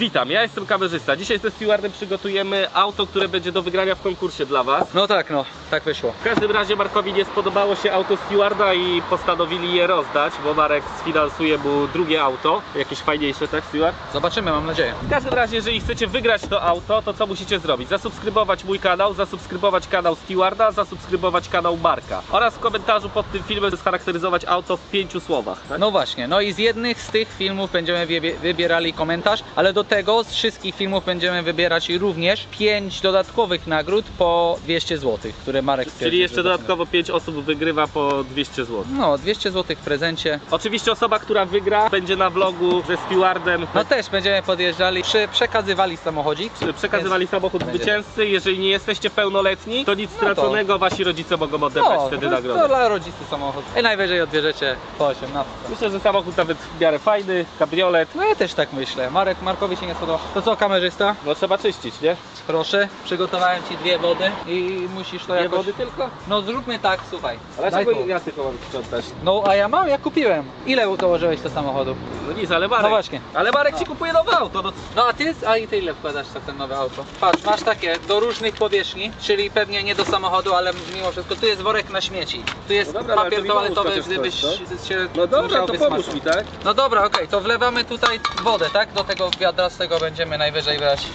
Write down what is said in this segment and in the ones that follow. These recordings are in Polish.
Witam, ja jestem kamerzysta. Dzisiaj ze stewardem przygotujemy auto, które będzie do wygrania w konkursie dla Was. No tak, no, tak wyszło. W każdym razie Markowi nie spodobało się auto stewarda i postanowili je rozdać, bo Marek sfinansuje mu drugie auto. Jakieś fajniejsze, tak steward? Zobaczymy, mam nadzieję. W każdym razie, jeżeli chcecie wygrać to auto, to co musicie zrobić? Zasubskrybować mój kanał, zasubskrybować kanał Stewarda, zasubskrybować kanał Marka oraz w komentarzu pod tym filmem scharakteryzować auto w pięciu słowach. Tak? No właśnie, no i z jednych z tych filmów będziemy wybie- wybierali komentarz, ale do tego z wszystkich filmów będziemy wybierać również 5 dodatkowych nagród po 200 zł, które Marek Czyli stwierdził, jeszcze że dodatkowo 5 osób wygrywa po 200 zł. No, 200 zł w prezencie. Oczywiście osoba, która wygra, będzie na vlogu ze stewardem. No też będziemy podjeżdżali, przy, przekazywali samochodzik. Przekazywali samochód będzie zwycięzcy. Jeżeli nie jesteście pełnoletni, to nic to- straconego, wasi rodzice mogą odebrać No, wtedy to, nagrodę. to dla rodziców samochód. I najwyżej odbierzecie po 18. Myślę, że samochód nawet w miarę fajny, kabriolet. No ja też tak myślę. Marek, Markowi się nie spodoba. To co, kamerzysta? No trzeba czyścić, nie? Proszę, przygotowałem ci dwie wody i musisz to Dwie jakoś... wody tylko? No zróbmy tak, słuchaj. Ale Daj czego tu. ja tylko mam sprzątać? No a ja mam, ja kupiłem. Ile dołożyłeś do samochodu? No nic, ale Marek. No właśnie. Ale Marek No. ci kupuje nowe auto. No, No a ty, a i ty ile wkładasz w ten nowe auto? Patrz, masz takie do różnych powierzchni, czyli pewnie nie do samochodu, ale mimo wszystko tu jest worek na śmieci. Tu jest No dobra, ale to papier mi pomóż toaletowy, chociaż gdybyś coś, się no dobra, musiał to wysmażyć. pomóż mi, tak? No dobra, okej, to wlewamy tutaj wodę, tak? Do tego wiadra, z tego będziemy najwyżej brać.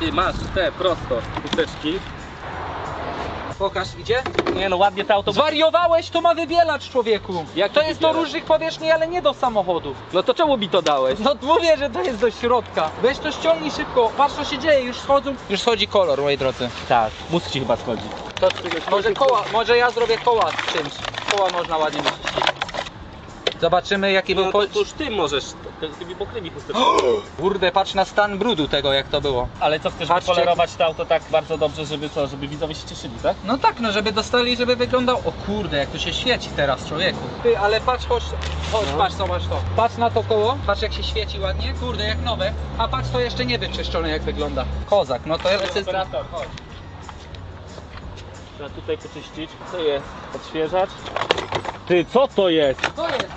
Ty masz te prosto, chusteczki. Pokaż, idzie? Nie no, ładnie to auto... Zwariowałeś, to ma wybielacz człowieku. Jaki to jest do różnych powierzchni, ale nie do samochodów. No to czemu mi to dałeś? No mówię, że to jest do środka. Weź to ściągnij szybko. Patrz co się dzieje, już schodzą. Już schodzi kolor, moi drodzy. Tak, mózg ci chyba schodzi. To, może koła, może ja zrobię koła z czymś. Koła można ładnie wyczyścić. Zobaczymy jaki był No po... to, to już ty możesz, ty- tymi mokrymi chusteczkami. Kurde, patrz na stan brudu tego, jak to było. Ale co, chcesz Patrzcie, polerować to auto tak bardzo dobrze, żeby co, żeby widzowie się cieszyli, tak? No tak, no żeby dostali, żeby wyglądał... O kurde, jak to się świeci teraz, człowieku. Ty, ale patrz, chodź, chodź, No. patrz, zobacz to. Patrz na to koło, patrz jak się świeci ładnie. Kurde, jak nowe. A patrz, to jeszcze nie wyczyszczone, jak wygląda. Kozak, no to z... Operator, chodź. Trzeba tutaj poczyścić. Co jest? Odświeżacz. Ty, co to jest? To jest,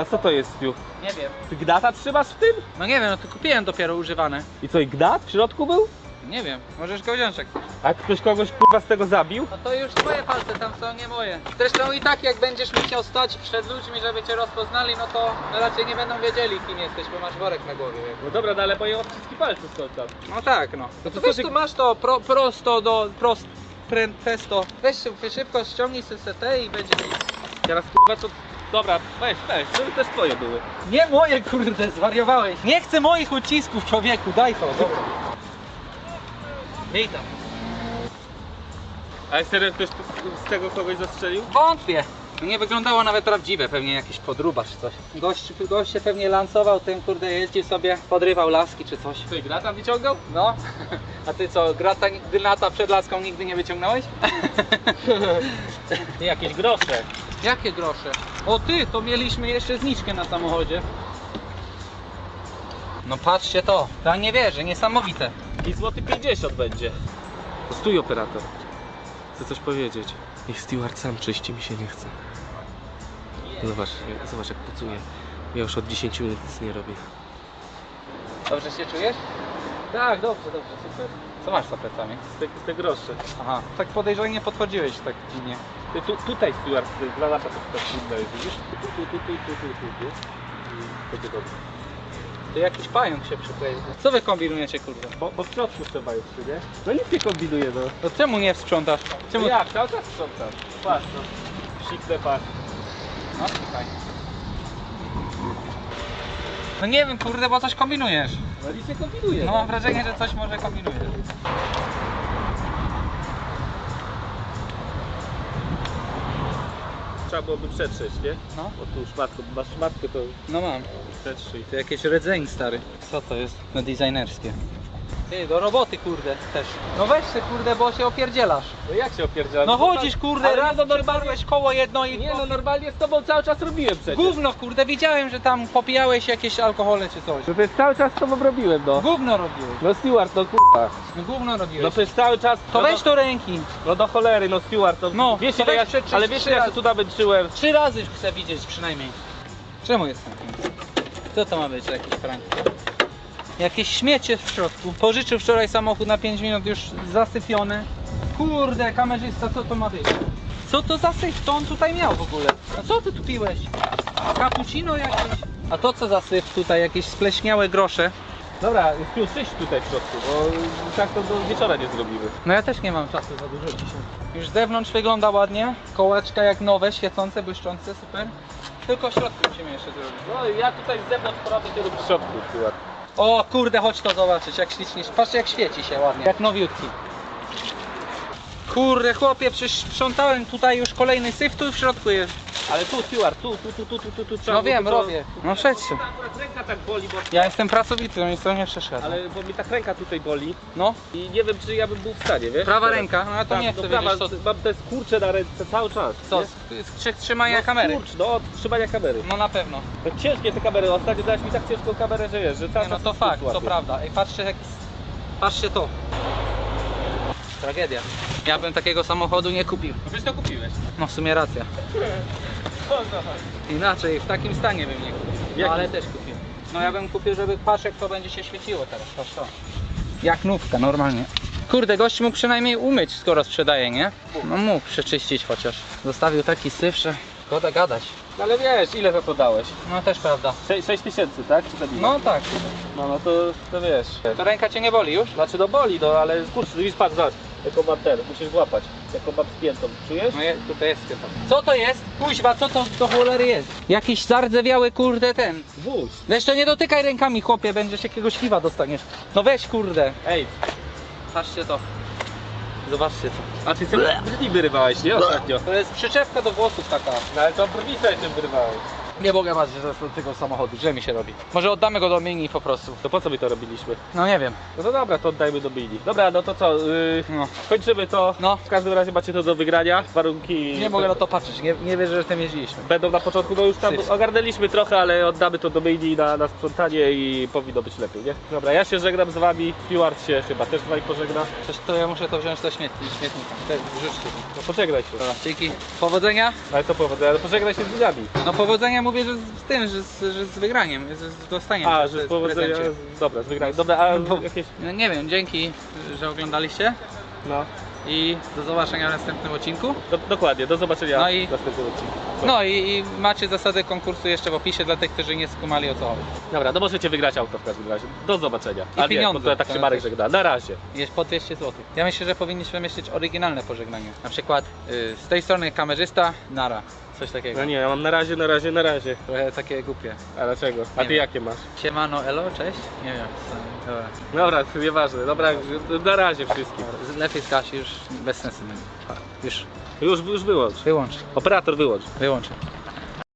A co to jest, Spiu? nie wiem. Ty gnata trzymasz w tym? No nie wiem, no to kupiłem dopiero używane. I co, i gnat w środku był? Nie wiem, możesz go wziąć jak chcesz. A ktoś kogoś kurwa z tego zabił? No to już twoje palce tam są, nie moje. Zresztą i tak jak będziesz musiał stać przed ludźmi, żeby cię rozpoznali, no to raczej nie będą wiedzieli kim jesteś, bo masz worek na głowie. No dobra, no ale moje odciski palców skąd tam? No tak, no. No to No to co weź ty- tu masz to pro, prosto do, prost, pre, presto. Weź szybko, ściągnij sobie te i będzie. Teraz kurwa co... Dobra, weź, weź, żeby też twoje były. Nie moje kurde, zwariowałeś. Nie chcę moich ucisków człowieku, daj to, dobra. Witam. A jak serio ktoś tu- z tego kogoś zastrzelił? Wątpię. Nie wyglądało nawet prawdziwe, pewnie jakiś podruba czy coś. Gość, gość się pewnie lansował tym, kurde, jeździł sobie, podrywał laski czy coś. Co, i gnata wyciągał? No, a ty co, grata, granata przed laską nigdy nie wyciągnąłeś? Nie, jakieś grosze. Jakie grosze? O ty, to mieliśmy jeszcze zniczkę na samochodzie. No patrzcie to, ja nie wierzę, niesamowite. I złoty 50 będzie. Stój operator. Chcę coś powiedzieć. Niech steward sam czyści, mi się nie chce. Zobacz, jak- zobacz jak pracuje. Ja już od 10 minut nic nie robię. Dobrze się czujesz? Tak, dobrze, dobrze, super. Co masz za plecami? Te, te grosze. Aha, tak podejrzanie podchodziłeś tak dziwnie. Ty, tu, tutaj steward, ty, granata to tak trudna jest, widzisz? Tu, tu, tu, tu, tu, tu, tu, tu. I będzie dobrze. To jakiś pająk się przykleił. Co wy kombinujecie kurde? Bo, bo w środku trzeba jeszcze, nie? No nic nie kombinuje, no. To czemu nie sprzątasz? Czemu? No jak? Cały czas sprzątam. Patrz, no. Siknę, patrz. No słuchaj. No nie wiem kurde, bo coś kombinujesz. No nic nie kombinuje. No mam wrażenie, że coś może kombinujesz. Trzeba byłoby przetrzeć, nie? No. O tu szmatkę, masz szmatkę to No mam. przetrzyj. To jakieś rdzeń stary. Co to jest? No designerskie. Ty, do roboty kurde też. No weź się kurde, bo się opierdzielasz. No jak się opierdzielasz? No to chodzisz tak- kurde, ale raz no normalnie- normalnie koło jedno i... Nie no, normalnie z tobą cały czas robiłem przecież. Gówno kurde, widziałem, że tam popijałeś jakieś alkohole czy coś. No przecież cały czas z tobą robiłem, no. Gówno robiłeś. No Stewart, no kurwa. No gówno robiłeś. No przecież cały czas... to no weź do, do ręki. No do cholery, no Stewart, to No, wiesz to ile ja... Ale wiesz ile ja się tu namęczyłem? Trzy razy chcę widzieć przynajmniej. Czemu jest ten film? Co to ma być, jakiś prank? Jakieś śmiecie w środku. Pożyczył wczoraj samochód na 5 minut, już zasypiony. Kurde, kamerzysta, co to ma być? Co to za syf? Co on tutaj miał w ogóle? A co ty tu piłeś? Cappuccino jakieś? A to co za syf tutaj? Jakieś spleśniałe grosze? Dobra, plus 6 tutaj w środku, bo tak to do wieczora nie zrobimy. No ja też nie mam czasu za dużo dzisiaj. Już z zewnątrz wygląda ładnie. Kołaczka jak nowe, świecące, błyszczące, super. Tylko w środku musimy jeszcze zrobić. No ja tutaj z zewnątrz porobię tego w środku. Akurat. O kurde, chodź to zobaczyć, jak ślicznie. Patrzcie jak świeci się ładnie. Jak nowiutki. Kurde, chłopie, przecież sprzątałem tutaj już kolejny syf, tu w środku jest. Ale tu, Stewart, tu, tu, tu, tu, tu, tu, tu trzeba No wiem, to- robię. No przejdźcie. Akurat ręka tak boli, bo... Ja jestem pracowity, no nic to nie przeszedł. Ale bo mi tak ręka tutaj boli No, i nie wiem czy ja bym był w stanie, wiesz? prawa Teraz. ręka, no ja to Tak, nie no chcę prawa, wiedzieć co. Mam te skurcze na ręce cały czas. Co, nie? z, trzymania no, kamery? Skurcz, no od trzymania kamery. No na pewno. No ciężkie te kamery, ostatnio dałeś mi tak ciężką kamerę, że wiesz, że cały Nie, no czas to skurcz fakt, to łapie. prawda. Ej, patrzcie jak... Patrzcie to. Tragedia. Ja bym takiego samochodu nie kupił. No przecież to kupiłeś. No w sumie racja. Inaczej, w takim stanie bym nie kupił. No ale też kupił. No ja bym kupił, żeby patrz jak to będzie się świeciło teraz. Patrz to. Jak nówka, normalnie. Kurde, gość mógł przynajmniej umyć, skoro sprzedaje, nie? No mógł przeczyścić chociaż. Zostawił taki syf, że szkoda gadać. No ale wiesz, ile za to dałeś? No też prawda. 6 tysięcy, tak? Czy zabili? No tak. no, no to, to wiesz. To ręka cię nie boli już? Znaczy no boli, no ale kurczę, widzisz, patrz, zobacz, jaką mam ten, musisz złapać, jaką mam spiętą, czujesz? No jest, tutaj jest chyba. Co to jest? Kuźwa, co to do cholery jest? Jakiś zardzewiały kurde ten. Weź to nie dotykaj rękami chłopie, będziesz jakiegoś śliwa dostaniesz. No weź kurde. Ej, Patrzcie to. Zobaczcie to. a ty sobie brwi wyrywałeś, nie? Ostatnio. To jest przyczepka do włosów taka. No ale to brwi sobie tym wyrywałeś. Nie mogę patrzeć do tego samochodu, źle mi się robi. Może oddamy go do mini po prostu. To po co my to robiliśmy? No nie wiem. No to dobra, to oddajmy do Billy. Dobra, no to co, yy, No. kończymy to. No. W każdym razie macie to do wygrania, warunki... Nie mogę na to patrzeć, nie, nie wierzę, że tym jeździliśmy. Będą na początku, no już tam Syf. ogarnęliśmy trochę, ale oddamy to do Billy na, na sprzątanie i powinno być lepiej, nie? Dobra, ja się żegnam z wami, Stewart się chyba też z wami pożegna. Przecież to ja muszę to wziąć do śmietni, śmietnika. Te życzki. No pożegnaj się. Dobra, dzięki. Powodzenia. Ale to powodzenia, ale pożegnaj się z widzami. No powodzenia mówię, że z tym, że z, że z wygraniem, że z dostaniem. A, że z powodzenia, prezencie. dobra, z wygraniem. Dobra, a Bo- jakieś, No nie wiem, dzięki, że oglądaliście no, i do zobaczenia w następnym odcinku. do, dokładnie, do zobaczenia No i- w następnym odcinku. No i, i macie zasady konkursu jeszcze w opisie dla tych, którzy nie skumali o co chodzi. Dobra, no możecie wygrać auto w każdym razie. Do zobaczenia. I A pieniądze. Nie, bo to tak się Marek żegna. Na razie. Jest po 200 zł. Ja myślę, że powinniśmy myśleć oryginalne pożegnanie. Na przykład y, z tej strony kamerzysta, nara. Coś takiego. No nie, ja mam na razie, na razie, na razie. Trochę takie głupie. A dlaczego? A Nie ty wiem. jakie masz? Siemano, elo, cześć? Nie wiem. co- Dobra. Dobra, nieważne. Dobra, na razie wszystkim. Lepiej skać już bez sensu będzie. Już Już, już wyłącz. wyłącz. Operator wyłącz. Wyłącz.